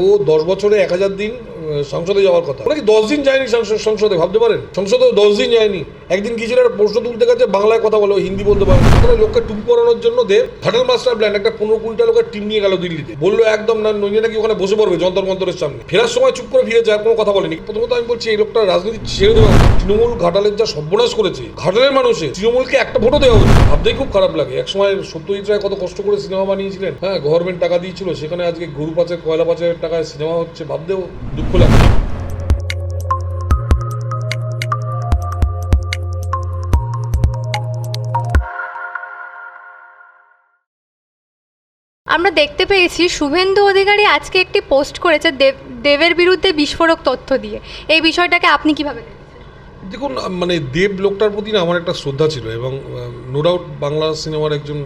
ও দশ বছরে এক হাজার দিন সংসদে যাওয়ার কথা। নাকি দশ দিন যায়নি সংসদে ভাবতে পারেন? সংসদে দশ দিন যায়নি। একদিন গিয়েছিল একটা প্রশ্ন তুলতে গেছে, বাংলায় কথা বলো হিন্দি বলতে পারে লোককে টুপি পরানোর জন্য দেব ঘাটাল মাস্টার প্ল্যান একটা পনেরো কুড়িটা লোকের টিম নিয়ে গেল দিল্লিতে। বলল, একদম না, নইলে নাকি ওখানে বসে পড়বে যন্তর মন্তরের সামনে। ফেরার সময় চুপ করে ফিরে যায় কোনো কথা বলেনি। প্রথমত আমি বলছি, এই লোকটা রাজনীতি ছেড়ে দেওয়া তৃণমূল ঘাটালের যা সর্বনাশ করেছে, ঘাটালের মানুষের তৃণমূলকে একটা ভোটও দেওয়া উচিত ভাবতেই খুব খারাপ লাগে। এক সময় সত্যজিৎ রায় কত কষ্ট করে সিনেমা বানিয়েছিলেন হ্যাঁ গভর্নমেন্ট টাকা দিয়েছিল, সেখানে আজকে গরু পাচার, কয়লা পাচারের টাকায় সিনেমা হচ্ছে, ভাবতেও দুঃখ লাগে। আমরা দেখতে পেয়েছি শুভেন্দু অধিকারী আজকে একটি পোস্ট করেছে দেব, দেবের বিরুদ্ধে বিস্ফোরক তথ্য দিয়ে। এই বিষয়টাকে আপনি কীভাবে দেখুন মানে দেব লোকটার প্রতি না আমার একটা শ্রদ্ধা ছিল এবং নো ডাউট বাংলা সিনেমার একজন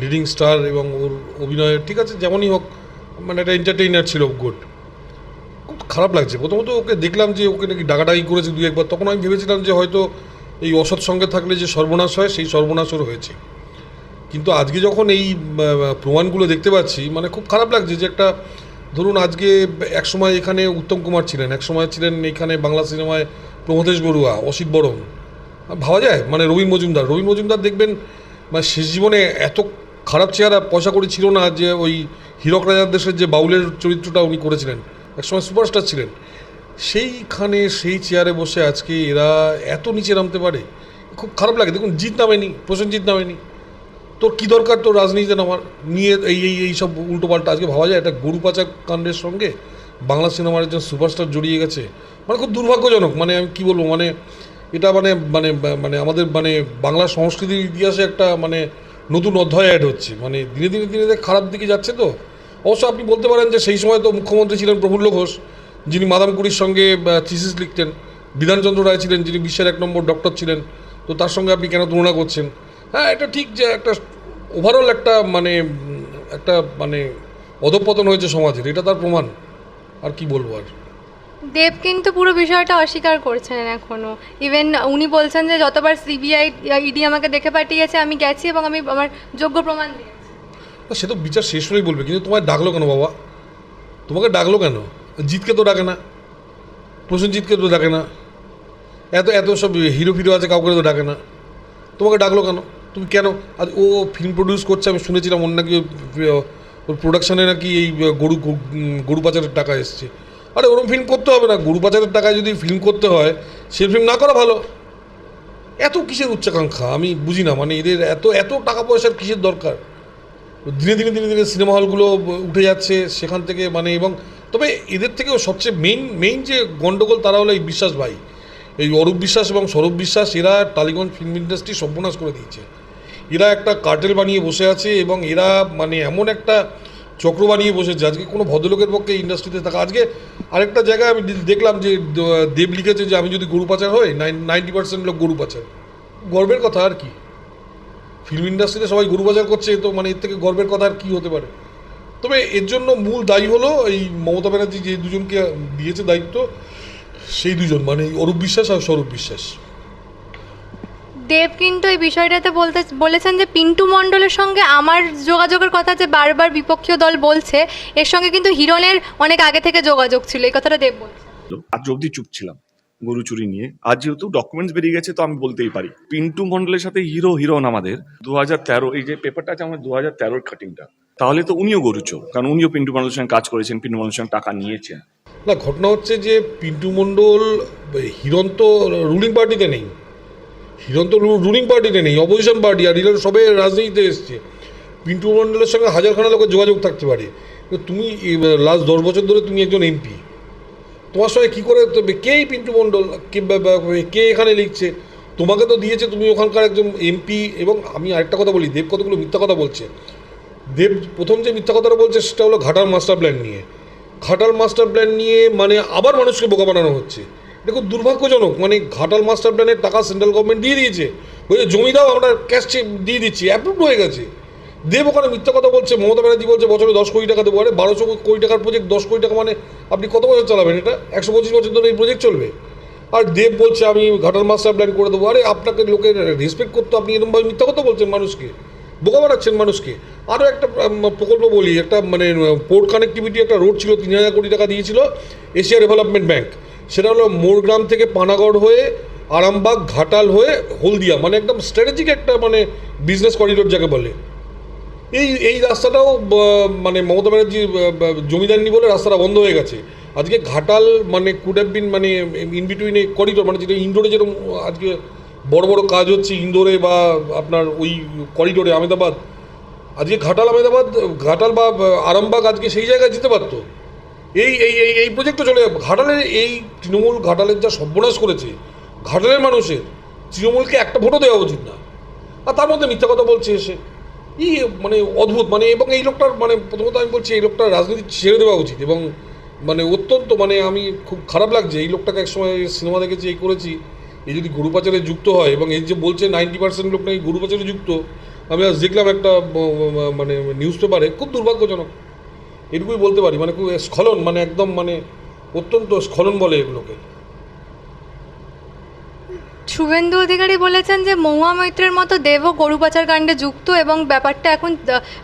লিডিং স্টার এবং ওর অভিনয়, ঠিক আছে, যেমনই হোক মানে একটা এন্টারটেইনার ছিল গুড খুব খারাপ লাগছে। প্রথমত ওকে দেখলাম যে ওকে নাকি ডাকাডাকি করেছে দু একবার তখন আমি ভেবেছিলাম যে হয়তো এই অসৎ সঙ্গে থাকলে যে সর্বনাশ হয়, সেই সর্বনাশও হয়েছে কিন্তু আজকে যখন এই প্রমাণগুলো দেখতে পাচ্ছি মানে খুব খারাপ লাগছে যে একটা, ধরুন আজকে এক সময় এখানে উত্তম কুমার ছিলেন, এক সময় ছিলেন এখানে বাংলা সিনেমায় প্রমথেশ বড়ুয়া, অসিত বরণ। ভাবা যায় মানে রবি মজুমদার রবি মজুমদার দেখবেন মানে শেষ জীবনে এত খারাপ চেহারা, পয়সা করে ছিল না যে ওই হীরক রাজার দেশের যে বাউলের চরিত্রটা উনি করেছিলেন একসময় সুপারস্টার ছিলেন। সেইখানে সেই চেয়ারে বসে আজকে এরা এত নিচে নামতে পারে, খুব খারাপ লাগে। দেখুন জিত নামেনি, প্রসেনজিৎ নামেনি তোর কী দরকার? তোর রাজনীতিতে নামার নিয়ে এই এই এই সব উল্টোপাল্টা আজকে ভাবা যায়? একটা গরু পাচার কাণ্ডের সঙ্গে বাংলা সিনেমার একজন সুপারস্টার জড়িয়ে গেছে। মানে খুব দুর্ভাগ্যজনক। মানে আমি কী বলব? মানে এটা মানে মানে মানে আমাদের মানে বাংলা সংস্কৃতির ইতিহাসে একটা মানে নতুন অধ্যায় অ্যাড হচ্ছে। মানে দিনে দিনে দিনে দিনে খারাপ দিকে যাচ্ছে তো। অবশ্য আপনি বলতে পারেন যে সেই সময় তো মুখ্যমন্ত্রী ছিলেন প্রফুল্ল ঘোষ, যিনি মাদামকুড়ির সঙ্গে থিসিস লিখতেন। বিধানচন্দ্র রায় ছিলেন, যিনি বিশ্বের এক নম্বর ডক্টর ছিলেন। তো তার সঙ্গে আপনি কেন তুলনা করছেন? হ্যাঁ এটা ঠিক যে একটা ওভারঅল একটা মানে একটা মানে অধপতন হয়েছে সমাজের এটা তার প্রমাণ। আর কি বলব আর? দেব কিন্তু পুরো বিষয়টা অস্বীকার করছেন এখনও। ইভেন উনি বলছেন যে যতবার সিবিআই ইডি আমাকে দেখে পাঠিয়েছে আমি গেছি এবং আমি আমার যোগ্য প্রমাণ দিয়েছি। সে তো বিচার শেষ হলেই বলবে কিন্তু তোমায় ডাকলো কেন বাবা? তোমাকে ডাকলো কেন? জিতকে তো ডাকে না। প্রসেনজিৎকে তো ডাকে না। এত এত সব হিরো ফিরো আছে কাউকে তো ডাকে না। তোমাকে ডাকলো কেন? তুমি কেন? আর ও ফিল্ম প্রডিউস করছে, আমি শুনেছিলাম ওর নাকি ওর প্রোডাকশানে নাকি এই গরু গরু পাচারের টাকা এসছে। আরে ওরকম ফিল্ম করতে হবে না, গরু পাচারের টাকায় যদি ফিল্ম করতে হয়, সে ফিল্ম না করা ভালো। এত কিসের উচ্চাকাঙ্ক্ষা? আমি বুঝি না মানে এদের এত এত টাকা পয়সার কিসের দরকার? দিনে দিনে দিনে দিনে সিনেমা হলগুলো উঠে যাচ্ছে সেখান থেকে মানে এবং তবে এদের থেকেও সবচেয়ে মেইন মেইন যে গণ্ডগোল তারা হলো এই বিশ্বাস ভাই। এই অরূপ বিশ্বাস এবং সৌরভ বিশ্বাস, এরা টালিগঞ্জ ফিল্ম ইন্ডাস্ট্রি সর্বনাশ করে দিয়েছে। এরা একটা কার্টেল বানিয়ে বসে আছে এবং এরা মানে এমন একটা চক্র বানিয়ে বসেছে, আজকে কোনো ভদ্রলোকের পক্ষে ইন্ডাস্ট্রিতে থাকা আজকে আরেকটা জায়গায় আমি দেখলাম যে দেব লিখেছে যে আমি যদি গরু পাচার হই নাইনটি পার্সেন্ট লোক গরু পাচার। গর্বের কথা আর কি। ফিল্ম ইন্ডাস্ট্রিতে সবাই গরু বাজার করছে, তো মানে এর থেকে গর্বের কথা আর কী হতে পারে? তবে এর জন্য মূল দায়ী হলো এই মমতা ব্যানার্জি যে দুজনকে দিয়েছে দায়িত্ব, সেই দুজন মানে অরূপ বিশ্বাস আর স্বরূপ বিশ্বাস। দেব কিন্তু এই বিষয়টাতে বলতে বলেছেন যে পিন্টু মণ্ডলের সঙ্গে আমার যোগাযোগের কথা যে বারবার বিপক্ষীয় দল বলছে এর সঙ্গে কিন্তু হিরণের অনেক আগে থেকে যোগাযোগ ছিল। এই কথাটা দেব বলছে আজ অব্দি চুপ ছিলাম গরু চুরি নিয়ে। আজ যেহেতু ডকুমেন্টস বেরিয়ে গেছে তো আমি বলতেই পারি। পিন্টু মন্ডলের সাথে হিরো হিরোন আমাদের। দু হাজার তেরো এই যে পেপারটা আছে আমার দু হাজার তেরোর কাটিংটা তাহলে তো উনিও গরু চোর কারণ উনিও পিন্টু মন্ডলের সঙ্গে কাজ করেছেন পিন্টু মন্ডলের সঙ্গে টাকা নিয়েছেন। না ঘটনা হচ্ছে যে পিন্টু মণ্ডল হিরণ তো রুলিং পার্টিতে নেই। হিরণ তো রুলিং পার্টিতে নেই অপোজিশন পার্টি আর হিরণ সবে রাজনীতিতে এসছে। পিন্টু মণ্ডলের সঙ্গে হাজারখানা লোকের যোগাযোগ থাকতে পারে। তুমি লাস্ট দশ বছর ধরে তুমি একজন এমপি তোমার সঙ্গে কী করে কে পিন্টু বা- কে এখানে লিখছে? তোমাকে তো দিয়েছে তুমি ওখানকার একজন এমপি এবং আমি আরেকটা কথা বলি, দেব কতগুলো মিথ্যা কথা বলছে। দেব প্রথম যে মিথ্যা কথাটা বলছে সেটা হলো ঘাটাল মাস্টার প্ল্যান নিয়ে। ঘাটাল মাস্টার প্ল্যান নিয়ে মানে আবার মানুষকে বোকা বানানো হচ্ছে। খুব দুর্ভাগ্যজনক মানে ঘাটাল মাস্টার প্ল্যানের টাকা সেন্ট্রাল গভর্নমেন্ট দিয়ে দিয়েছে। বলছে জমি দাও আমরা ক্যাশ দিয়ে দিচ্ছি অ্যাপ্রুভ হয়ে গেছে। দেব ওখানে মিথ্যা কথা বলছে, মমতা ব্যানার্জি বলছে, বছরে দশ কোটি টাকা দেবো। আরে বারোশো কোটি টাকার প্রজেক্ট দশ কোটি টাকা মানে আপনি কত বছর চালাবেন? এটা একশো পঁচিশ বছর ধরে এই প্রজেক্ট চলবে। আর দেব বলছে, আমি ঘাটাল মাস্টার প্ল্যান করে দেবো। আরে আপনাকে লোকের রেসপেক্ট করতে আপনি এরকমভাবে মিথ্যা কথা বলছেন মানুষকে, বোকা বানাচ্ছেন মানুষকে। আরও একটা প্রকল্প বলি, একটা মানে পোর্ট কানেক্টিভিটি একটা রোড ছিল, তিন হাজার কোটি টাকা দিয়েছিল, এশিয়া ডেভেলপমেন্ট ব্যাংক সেটা হলো মোরগ্রাম থেকে পানাগড় হয়ে আরামবাগ, ঘাটাল হয়ে হলদিয়া মানে একদম স্ট্র্যাটেজিক একটা মানে বিজনেস করিডোর যাকে বলে। এই এই রাস্তাটাও মানে মমতা ব্যানার্জি জমিদারনি বলে রাস্তাটা বন্ধ হয়ে গেছে। আজকে ঘাটাল মানে কুড হ্যাভ বিন মানে ইন বিটুইন করিডোর মানে যেটা ইন্দোরে যেরকম আজকে বড় বড় কাজ হচ্ছে ইন্দোরে বা আপনার ওই করিডোরে আহমেদাবাদ আজকে ঘাটাল আহমেদাবাদ ঘাটাল বা, আরামবাগ আজকে সেই জায়গায় যেতে পারতো। এই এই এই এই প্রজেক্টটা চলে যাবে। ঘাটালের এই তৃণমূল ঘাটালের যা সর্বনাশ করেছে, ঘাটালের মানুষের, তৃণমূলকে একটা ভোটও দেওয়া উচিত না। আর তার মধ্যে মিথ্যা কথা বলছে এসে ই মানে অদ্ভুত মানে এবং এই লোকটার মানে প্রথমত আমি বলছি, এই লোকটার রাজনীতি ছেড়ে দেওয়া উচিত এবং মানে অত্যন্ত মানে আমি খুব খারাপ লাগছে, এই লোকটাকে একসময় সিনেমা দেখেছি, এই করেছি। এই যদি গরু পাচারে যুক্ত হয় এবং এই যে বলছে নাইনটি পার্সেন্ট লোক নাকি গরু পাচারে যুক্ত, আমি আজ দেখলাম একটা মানে নিউজ পেপারে, খুব দুর্ভাগ্যজনক। এটুকুই বলতে পারি মানে খুব স্খলন মানে একদম মানে অত্যন্ত স্খলন বলে এগুলোকে। শুভেন্দু অধিকারী বলেছেন যে মহুয়া মৈত্রের মতো দেবও গরু পাচার কাণ্ডে যুক্ত এবং ব্যাপারটা এখন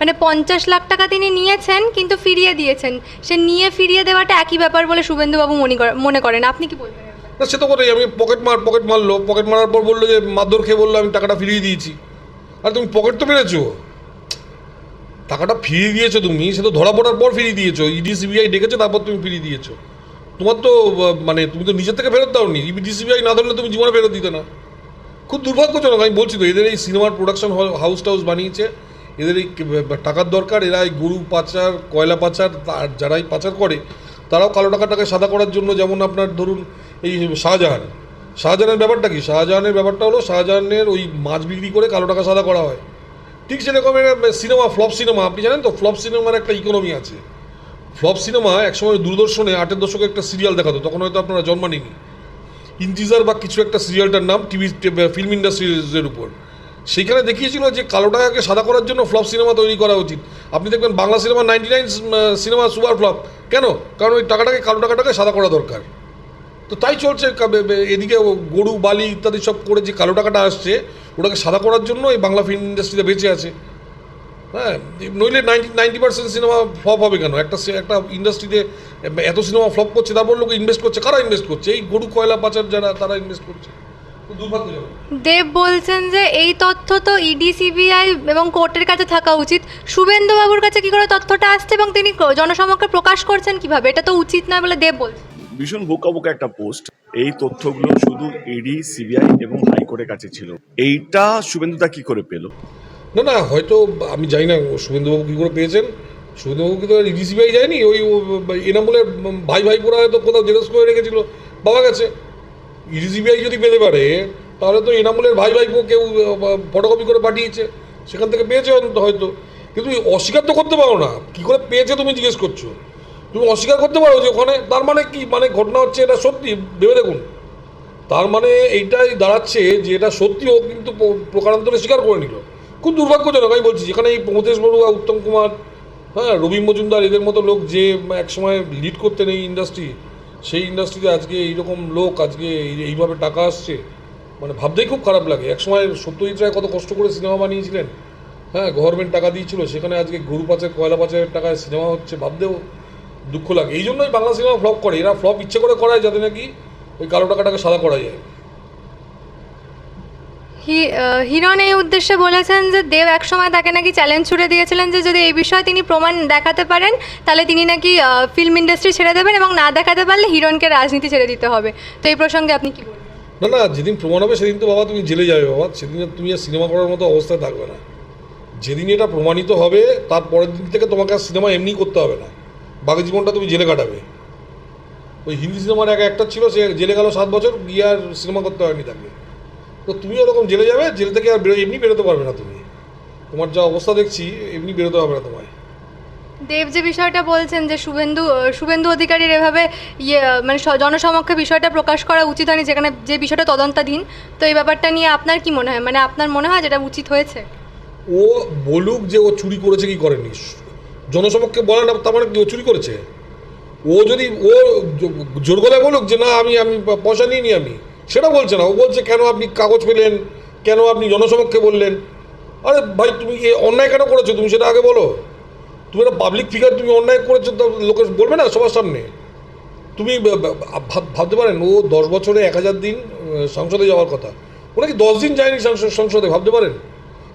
মানে পঞ্চাশ লাখ টাকা তিনি নিয়েছেন কিন্তু ফিরিয়ে দিয়েছেন। সে নিয়ে ফিরিয়ে দেওয়াটা একই ব্যাপার বলে শুভেন্দুবাবু মনে মনে করেন। আপনি কি বলবেন? না সে তো করেই আমি পকেট মার পকেট মারলো। পকেট মারার পর বলল যে মারধর খেয়ে বলল আমি টাকাটা ফিরিয়ে দিয়েছি। আর তুমি পকেট তো মেরেছো? টাকাটা ফিরিয়ে দিয়েছ তুমি, সে তো ধরা পড়ার পর ফিরিয়ে দিয়েছ, ইডি, সিবিআই ডেকেছে, তারপর তুমি ফিরিয়ে দিয়েছ। তোমার তো মানে তুমি তো নিজের থেকে ফেরত দাওনি, ইডি, সিবিআই না ধরলে তুমি জীবনে ফেরত দিতে না। খুব দুর্ভাগ্যজনক, আমি বলছি তো, এদের এই সিনেমার প্রোডাকশন হাউস টাউস বানিয়েছে, এদের এই টাকার দরকার, এরা এই গরু পাচার, কয়লা পাচার আর যারাই পাচার করে, তারাও কালো টাকাটাকে সাদা করার জন্য যেমন আপনার ধরুন, এই শাহজাহান। শাহজাহানের ব্যাপারটা কি? শাহজাহানের ব্যাপারটা হলো, শাহজাহানের ওই মাছ বিক্রি করে কালো টাকা সাদা করা হয়। ঠিক সেরকম সিনেমা, ফ্লপ সিনেমা, আপনি জানেন তো, ফ্লপ সিনেমার একটা ইকোনমি আছে। ফ্লপ সিনেমা একসময় দূরদর্শনে আটের দশকে একটা সিরিয়াল দেখাতো, তখন হয়তো আপনারা জন্মানিনি। ইন্টিজার বা কিছু একটা সিরিয়ালটার নাম টিভি ফিল্ম ইন্ডাস্ট্রিজের উপর। সেখানে দেখিয়েছিল যে কালো টাকাকে সাদা করার জন্য ফ্লপ সিনেমা তৈরি করা উচিত। আপনি দেখবেন Bangla cinema ninety nine cinema super flop. কেন? কারণ ওই টাকাটাকে, কালো টাকাটাকে সাদা করা দরকার। তো তাই চলছে এদিকে গরু, বালি ইত্যাদি সব করে যে কালো টাকাটা আসছে, ওটাকে সাদা করার জন্য এই বাংলা ফিল্ম ইন্ডাস্ট্রিতে বেঁচে আছে। হ্যাঁ নইলে ninety ninety percent cinema flop হবে কেন? একটা একটা ইন্ডাস্ট্রিতে এত সিনেমা ফ্লপ করছে, তারপর লোক ইনভেস্ট করছে, কারা ইনভেস্ট করছে? এই গরু, কয়লা, পাচার যারা, তারা ইনভেস্ট করছে। দেব বলছেন যে এই তথ্য তো ইডি সিবিআই এবং কোর্টের কাছে থাকা উচিত। শুভেন্দুবাবুর কাছে কি করে তথ্যটা আসছে এবং তিনি জনসমক্ষে প্রকাশ করছেন কীভাবে? এটা তো উচিত নয় বলে দেব বলছেন। ভীষণ বোকা বোকা একটা পোস্ট এই তথ্যগুলো শুধু ইডি সিবিআই এবং হাইকোর্টের কাছে ছিল। এইটা শুভেন্দুদা কি করে পেল? না না, হয়তো আমি জানি না, শুভেন্দুবাবু কী করে পেয়েছেন? শুভেন্দুবাবু কি তো ইডিসিবিআই যায়নি? ওই এনামুলের ভাই ভাই পোড়া হয়তো কোথাও জেরক্স করে রেখেছিল। পাওয়া গেছে। ইডিসিবিআই যদি পেতে পারে, তাহলে তো এনামুলের ভাই ভাইপো কেউ ফটোকপি করে পাঠিয়েছে। সেখান থেকে পেয়েছে হয়তো। কিন্তু অস্বীকার তো করতে পারো না। কী করে পেয়েছে তুমি জিজ্ঞেস করছ? তুমি অস্বীকার করতে পারো যে ওখানে, তার মানে কি? মানে ঘটনা হচ্ছে এটা সত্যি, ভেবে দেখুন। তার মানে এইটাই দাঁড়াচ্ছে যে এটা সত্যি ও কিন্তু প্রকারান্তরে স্বীকার করে নিল। খুব দুর্ভাগ্যজনক, আমি বলছি, যেখানে এই প্রমোদেশ বড়ুয়া উত্তম কুমার হ্যাঁ রবীন মজুমদার, এদের মতো লোক যে একসময় লিড করতেন এই ইন্ডাস্ট্রি সেই ইন্ডাস্ট্রিতে আজকে এইরকম লোক, আজকে এই- এইভাবে টাকা আসছে মানে ভাবতেই খুব খারাপ লাগে। একসময় সত্যজিৎ রায় কত কষ্ট করে সিনেমা বানিয়েছিলেন হ্যাঁ গভর্নমেন্ট টাকা দিয়েছিল, সেখানে আজকে গরু পাচার, কয়লা পাচারের টাকায় সিনেমা হচ্ছে ভাবতেও দুঃখ লাগে। এই জন্যই বাংলা সিনেমা ফ্লপ করে। এরা ফ্লপ ইচ্ছে করে করায় যাতে নাকি ওই কালো টাকাটাকে সাদা করা যায়। হি- আহ, হিরণ এই উদ্দেশ্যে বলেছেন যে দেব একসময় তাকে নাকি চ্যালেঞ্জ ছুড়ে দিয়েছিলেন যে যদি এই বিষয়ে তিনি প্রমাণ দেখাতে পারেন তাহলে তিনি নাকি ফিল্ম ইন্ডাস্ট্রি ছেড়ে দেবেন এবং না দেখাতে পারলে হিরণকে রাজনীতি ছেড়ে দিতে হবে। তো এই প্রসঙ্গে আপনি কি বলবেন? না না যেদিন প্রমাণ হবে সেদিন তো বাবা তুমি জেলে যাবে বাবা। সেদিন তুমি আর সিনেমা করার মতো অবস্থায় থাকবে না। যেদিন এটা প্রমাণিত হবে তার পরের দিন থেকে তোমাকে আর সিনেমা এমনি করতে হবে না। বাকি জীবনটা তুমি জেলে কাটাবে। ওই হিন্দি সিনেমার এক একটা ছিল সে জেলে গেল সাত বছর গিয়ে আর সিনেমা করতে হয়নি তাকে। তো তুমি ওরকম জেলে যাবে জেল থেকে আর বেরো এমনি বেরোতে পারবে না তুমি। তোমার যা অবস্থা দেখছি এমনি বেরোতে হবে না তোমায়। দেব যে বিষয়টা বলছেন যে শুভেন্দু শুভেন্দু অধিকারীর এভাবে ইয়ে মানে জনসমক্ষে বিষয়টা প্রকাশ করা উচিত হয়নি যেখানে যে বিষয়টা তদন্তাধীন। তো এই ব্যাপারটা নিয়ে আপনার কি মনে হয়? মানে আপনার মনে হয় যেটা উচিত হয়েছে? ও বলুক যে ও চুরি করেছে কি করেনি। জনসমক্ষে বলে না, তার মানে চুরি করেছে? ও যদি, ও জোর গলায় বলুক যে না, আমি আমি পয়সা নিয়ে নি আমি, সেটা বলছে না। ও বলছে, কেন আপনি কাগজ পেলেন? কেন আপনি জনসমক্ষে বললেন? আরে ভাই, তুমি এ অন্যায় কেন করেছ? তুমি সেটা আগে বলো। তুমি একটা পাবলিক ফিগার তুমি অন্যায় করেছ তো লোকে বলবে না সবার সামনে? তুমি ভাবতে পারেন, ও দশ বছরে এক হাজার দিন সংসদে যাওয়ার কথা। ও নাকি দশ দিন যায়নি সংসদে, ভাবতে পারেন?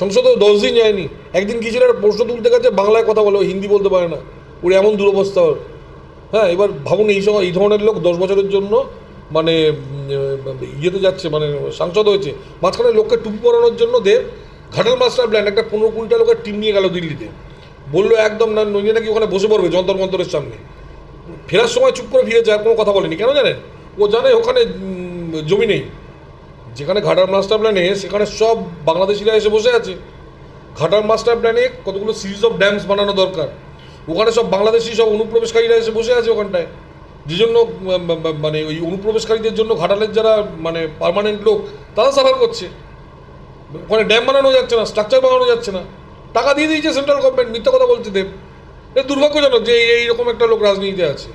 সংসদে ও দশ দিন যায়নি। একদিন গিয়েছিল একটা প্রশ্ন তুলতে গেছে, বাংলায় কথা বলে হিন্দি বলতে পারে না। ওর এমন দুরবস্থা ওর। হ্যাঁ এবার ভাবুন, এই সময় এই ধরনের লোক দশ বছরের জন্য মানে ইয়েতে যাচ্ছে মানে সাংসদ হয়েছে। মাঝখানে লোককে টুপি পরানোর জন্য দেব, ঘাটাল মাস্টার প্ল্যান, একটা পনেরো কুড়িটা লোকের টিম নিয়ে গেল দিল্লিতে। বলল, একদম না, নইলে নাকি ওখানে বসে পড়বে যন্তর মন্তরের সামনে। ফেরার সময় চুপ করে ফিরেছে যায় কোনো কথা বলেনি। কেন জানেন? ও জানে ওখানে জমি নেই। যেখানে ঘাটার মাস্টার প্ল্যানে সেখানে সব বাংলাদেশিরা এসে বসে আছে। ঘাটার মাস্টার প্ল্যানে কতগুলো সিরিজ অফ ড্যামস বানানো দরকার। ওখানে সব বাংলাদেশি সব অনুপ্রবেশকারীরা এসে বসে আছে ওখানটায়। যে জন্য মানে ওই অনুপ্রবেশকারীদের জন্য ঘাটালের যারা মানে পার্মানেন্ট লোক, তারা সাফার করছে। ওখানে ড্যাম বানানো যাচ্ছে না স্ট্রাকচার বানানো যাচ্ছে না। টাকা দিয়ে দিয়েছে সেন্ট্রাল গভর্নমেন্ট মিথ্যা কথা বলছে দেব। এটা দুর্ভাগ্যজনক যে এই- এইরকম একটা লোক রাজনীতিতে আছে।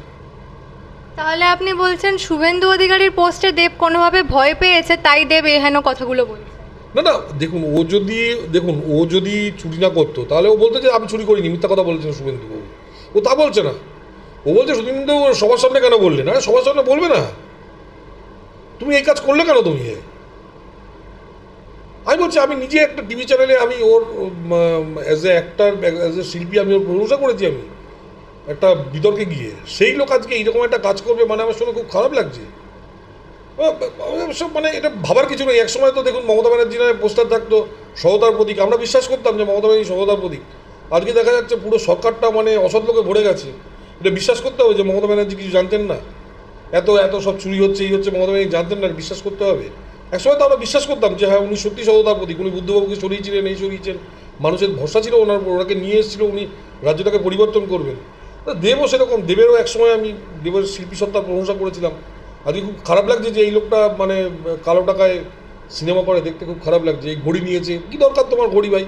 তাহলে আপনি বলছেন শুভেন্দু অধিকারীর পোস্টে দেব কোনোভাবে ভয় পেয়েছে, তাই দেব এহেন কথাগুলো বলছে। না না, দেখুন, ও যদি, দেখুন, ও যদি চুরি না করতো, তাহলে ও বলতে যে আমি চুরি করিনি, মিথ্যা কথা বলছেন শুভেন্দু বাবু। ও তা বলছে না। ও বলছে, শুভেন্দু সবার সামনে কেন বললে না? সবার সামনে বলবে না? তুমি এই কাজ করলে কেন তুমি? আমি বলছি, আমি নিজে একটা টিভি চ্যানেলে আমি ওর as a actor as a শিল্পী, আমি ওর প্রশংসা করেছি আমি। একটা বিতর্কে গিয়ে। সেই লোক আজকে এইরকম একটা কাজ করবে মানে আমার শুনে খুব খারাপ লাগছে। অবশ্য মানে এটা ভাবার কিছু নেই। একসময় তো দেখুন মমতা ব্যানার্জি নামে পোস্টার থাকতো সহতার প্রতীক। আমরা বিশ্বাস করতাম যে মমতা ব্যানার্জি সহতার প্রতীক। আজকে দেখা যাচ্ছে পুরো সরকারটা মানে অসৎ লোকে ভরে গেছে। এটা বিশ্বাস করতে হবে যে মমতা ব্যানার্জি কিছু জানতেন না। এত এত সব চুরি হচ্ছে, এই হচ্ছে মমতা ব্যানার্জি জানতেন না বিশ্বাস করতে হবে। একসময় তো আমরা বিশ্বাস করতাম যে হ্যাঁ উনি সত্যি সহতার প্রতীক। উনি বুদ্ধবাবুকে সরিয়েছিলেন, এই সরিয়েছেন। মানুষের ভরসা ছিল ওনার ওনাকে নিয়ে এসেছিল উনি, রাজ্যটাকে পরিবর্তন করবেন। তা দেবও সেরকম দেবেরও একসময় আমি দেবের শিল্পী সত্তার প্রশংসা করেছিলাম। আজকে খুব খারাপ লাগছে যে এই লোকটা মানে কালো টাকায় সিনেমা করে দেখতে খুব খারাপ লাগছে এই ঘড়ি নিয়েছে। কী দরকার তোমার ঘড়ি ভাই?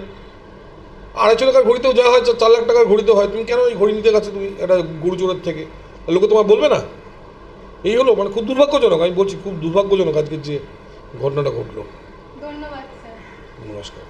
আড়াইশো টাকার ঘড়িতেও যা হয় চার লাখ টাকার ঘড়িতে হয় তুমি কেন এই ঘড়ি নিতে গেছো তুমি একটা গরু চোরের থেকে? লোকে তোমার বলবে না? এই হলো মানে খুব দুর্ভাগ্যজনক আমি বলছি খুব দুর্ভাগ্যজনক আজকের যে ঘটনাটা ঘটলো। ধন্যবাদ স্যার। নমস্কার।